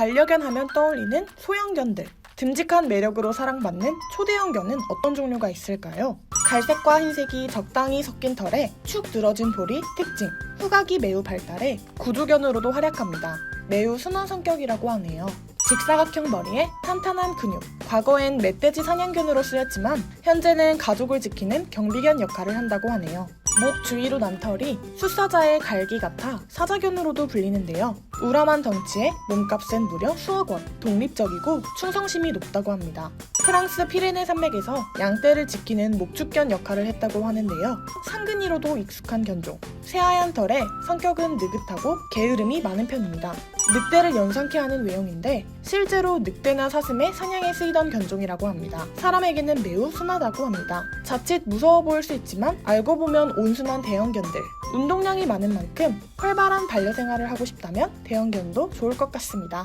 반려견 하면 떠올리는 소형견들. 듬직한 매력으로 사랑받는 초대형견은 어떤 종류가 있을까요? 갈색과 흰색이 적당히 섞인 털에 축 늘어진 볼이 특징. 후각이 매우 발달해 구두견으로도 활약합니다. 매우 순한 성격이라고 하네요. 직사각형 머리에 탄탄한 근육. 과거엔 멧돼지 사냥견으로 쓰였지만 현재는 가족을 지키는 경비견 역할을 한다고 하네요. 목 주위로 난 털이 숫사자의 갈기 같아 사자견으로도 불리는데요. 우람한 덩치에 몸값은 무려 수억 원. 독립적이고 충성심이 높다고 합니다. 프랑스 피레네 산맥에서 양떼를 지키는 목축견 역할을 했다고 하는데요. 상근이로도 익숙한 견종. 새하얀 털에 성격은 느긋하고 게으름이 많은 편입니다. 늑대를 연상케 하는 외형인데 실제로 늑대나 사슴의 사냥에 쓰이던 견종이라고 합니다. 사람에게는 매우 순하다고 합니다. 자칫 무서워 보일 수 있지만 알고 보면 온순한 대형견들. 운동량이 많은 만큼 활발한 반려 생활을 하고 싶다면 대형견도 좋을 것 같습니다.